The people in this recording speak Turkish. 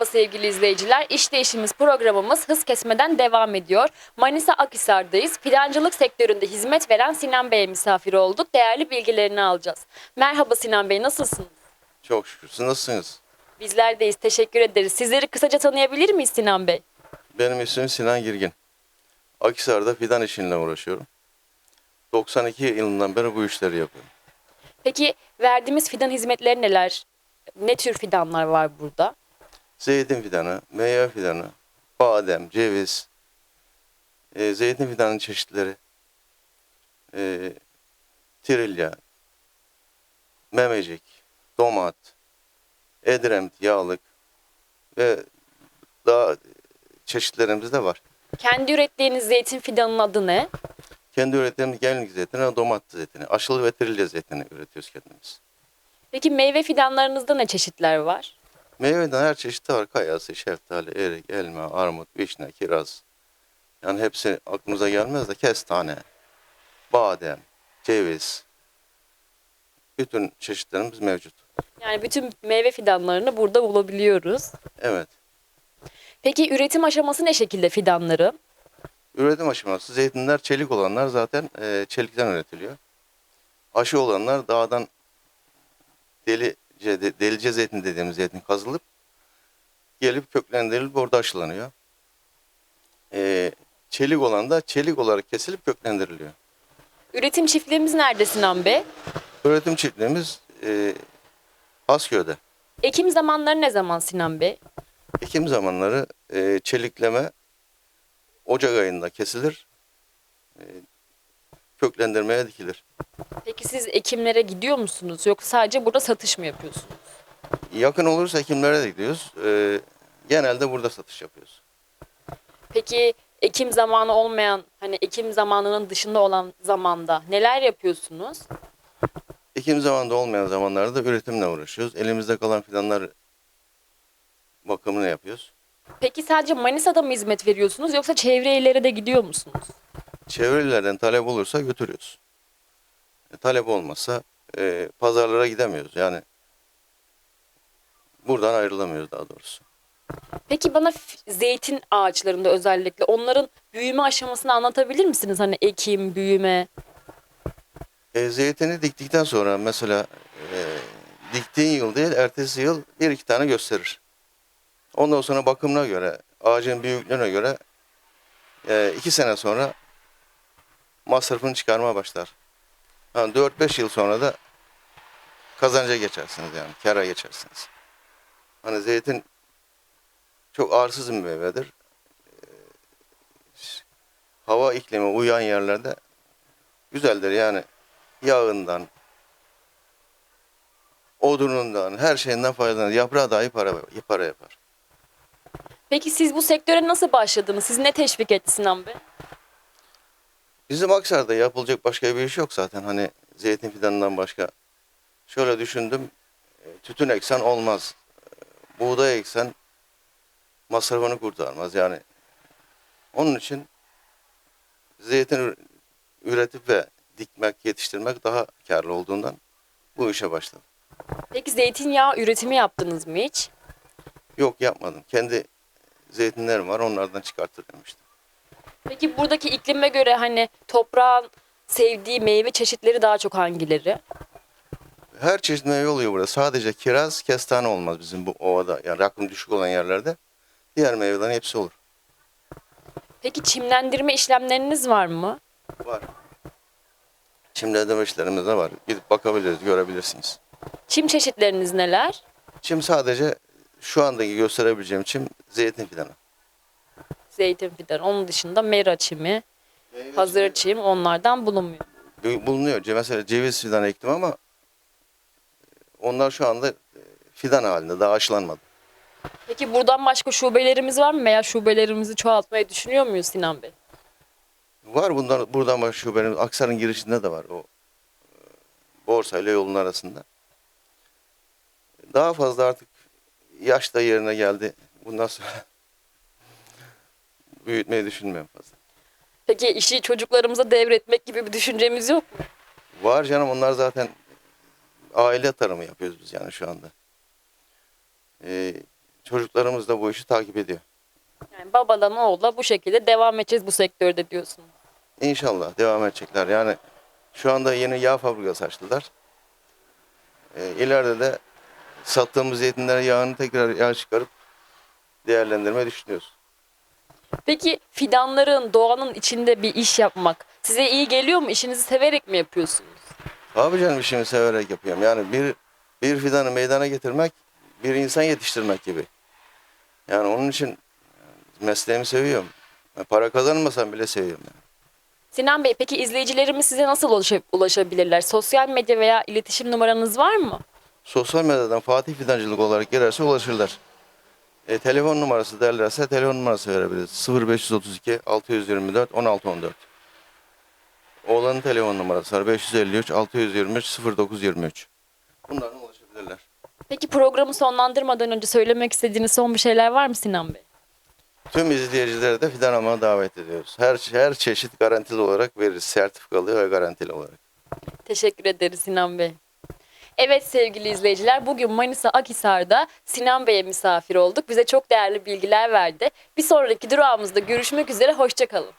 Merhaba sevgili izleyiciler. İş Değişimiz programımız hız kesmeden devam ediyor. Manisa Akhisar'dayız. Fidancılık sektöründe hizmet veren Sinan Bey'e misafir olduk. Değerli bilgilerini alacağız. Merhaba Sinan Bey, nasılsınız? Çok şükür. Siz nasılsınız? Bizler deyiz, teşekkür ederiz. Sizleri kısaca tanıyabilir miyiz Sinan Bey? Benim ismim Sinan Girgin. Akhisar'da fidan işinle uğraşıyorum. 92 yılından beri bu işleri yapıyorum. Peki verdiğimiz fidan hizmetleri neler? Ne tür fidanlar var burada? Zeytin fidanı, meyve fidanı, badem, ceviz, e, zeytin fidanının çeşitleri, e, trilya, memecik, domat, edremit, yağlık ve daha çeşitlerimiz de var. Kendi ürettiğiniz zeytin fidanının adı ne? Kendi ürettiğimiz gelinlik zeytini, domates zeytini, aşılı ve trilya zeytini üretiyoruz kendimiz. Peki meyve fidanlarınızda ne çeşitler var? Meyveden her çeşidi var. Kayası, şeftali, erik, elma, armut, vişne, kiraz. Yani hepsi aklımıza gelmez de kestane, badem, ceviz. Bütün çeşitlerimiz mevcut. Yani bütün meyve fidanlarını burada bulabiliyoruz. Evet. Peki üretim aşaması ne şekilde fidanları? Üretim aşaması zeytinler çelik olanlar zaten e, çelikten üretiliyor. Aşı olanlar dağdan delice, de- delice zeytin dediğimiz zeytin kazılıp gelip köklendirilip orada aşılanıyor. E, çelik olan da çelik olarak kesilip köklendiriliyor. Üretim çiftliğimiz nerede Sinan Bey? Üretim çiftliğimiz e, Asköy'de. Ekim zamanları ne zaman Sinan Bey? Ekim zamanları e, çelikleme Ocak ayında kesilir. E, köklendirmeye dikilir. Peki siz ekimlere gidiyor musunuz yoksa sadece burada satış mı yapıyorsunuz? Yakın olursa Ekimlere de gidiyoruz. E, genelde burada satış yapıyoruz. Peki ekim zamanı olmayan hani ekim zamanının dışında olan zamanda neler yapıyorsunuz? Ekim zamanında olmayan zamanlarda üretimle uğraşıyoruz. Elimizde kalan fidanlar bakımını yapıyoruz. Peki sadece Manisa'da mı hizmet veriyorsunuz yoksa çevre illere de gidiyor musunuz? Çevrelerden talep olursa götürüyoruz. E, talep olmazsa e, pazarlara gidemiyoruz. Yani buradan ayrılamıyoruz daha doğrusu. Peki bana zeytin ağaçlarında özellikle onların büyüme aşamasını anlatabilir misiniz? Hani ekim, büyüme. E, zeytini diktikten sonra mesela e, diktiğin yıl değil ertesi yıl bir iki tane gösterir. Ondan sonra bakımına göre ağacın büyüklüğüne göre e, iki sene sonra masrafını çıkarmaya başlar. Yani 4-5 yıl sonra da kazanca geçersiniz yani kâra geçersiniz. Hani zeytin çok arsız bir meyvedir. E, hava iklimi uyan yerlerde güzeldir yani yağından, odunundan, her şeyinden faydalanır. Yaprağı dahi para, para yapar. Peki siz bu sektöre nasıl başladınız? Sizi ne teşvik etti Sinan Bey? Bizim Aksar'da yapılacak başka bir iş yok zaten. Hani zeytin fidanından başka. Şöyle düşündüm, e, tütün eksen olmaz. E, Buğday eksen masrafını kurtarmaz. Yani onun için zeytin ür- üretip ve dikmek, yetiştirmek daha karlı olduğundan bu işe başladım. Peki zeytinyağı üretimi yaptınız mı hiç? Yok yapmadım. Kendi zeytinlerim var onlardan çıkartırım işte. Peki buradaki iklime göre hani toprağın sevdiği meyve çeşitleri daha çok hangileri? Her çeşit meyve oluyor burada. Sadece kiraz, kestane olmaz bizim bu ovada. Yani rakım düşük olan yerlerde. Diğer meyvelerin hepsi olur. Peki çimlendirme işlemleriniz var mı? Var. Çim işlerimiz de var. Gidip bakabiliriz, görebilirsiniz. Çim çeşitleriniz neler? Çim sadece şu andaki gösterebileceğim çim zeytin fidanı. Zeytin fidanı. Onun dışında mera çimi, hazır çim onlardan bulunmuyor. Bu- Bulunuyor. Mesela ceviz fidanı ektim ama onlar şu anda e, fidan halinde. Daha aşılanmadı. Peki buradan başka şubelerimiz var mı veya şubelerimizi çoğaltmayı düşünüyor muyuz Sinan Bey? Var bundan buradan başka şubelerimiz. Aksar'ın girişinde de var o e, borsa ile yolun arasında. Daha fazla artık yaş da yerine geldi. Bundan sonra büyütmeyi düşünmüyorum fazla. Peki işi çocuklarımıza devretmek gibi bir düşüncemiz yok mu? Var canım onlar zaten aile tarımı yapıyoruz biz yani şu anda. Ee, çocuklarımız da bu işi takip ediyor. Yani babadan oğula bu şekilde devam edeceğiz bu sektörde diyorsunuz. İnşallah devam edecekler. Yani şu anda yeni yağ fabrikası açtılar. E, ileride de sattığımız zeytinlerin yağını tekrar yağ çıkarıp değerlendirme düşünüyoruz. Peki fidanların, doğanın içinde bir iş yapmak size iyi geliyor mu? İşinizi severek mi yapıyorsunuz? Abi canım işimi severek yapıyorum. Yani bir bir fidanı meydana getirmek bir insan yetiştirmek gibi. Yani onun için mesleğimi seviyorum. Para kazanmasam bile seviyorum. Yani. Sinan Bey peki izleyicilerimiz size nasıl ulaşa- ulaşabilirler? Sosyal medya veya iletişim numaranız var mı? Sosyal medyadan Fatih Fidancılık olarak girerse ulaşırlar. E, telefon numarası derlerse telefon numarası verebiliriz. 0532 624 1614. Oğlanın telefon numarası var. 553 623 0923. Bunlardan ulaşabilirler. Peki programı sonlandırmadan önce söylemek istediğiniz son bir şeyler var mı Sinan Bey? Tüm izleyicileri de fidan almaya davet ediyoruz. Her her çeşit garantili olarak veririz. Sertifikalı ve garantili olarak. Teşekkür ederiz Sinan Bey. Evet sevgili izleyiciler bugün Manisa Akhisar'da Sinan Bey'e misafir olduk. Bize çok değerli bilgiler verdi. Bir sonraki durağımızda görüşmek üzere hoşçakalın.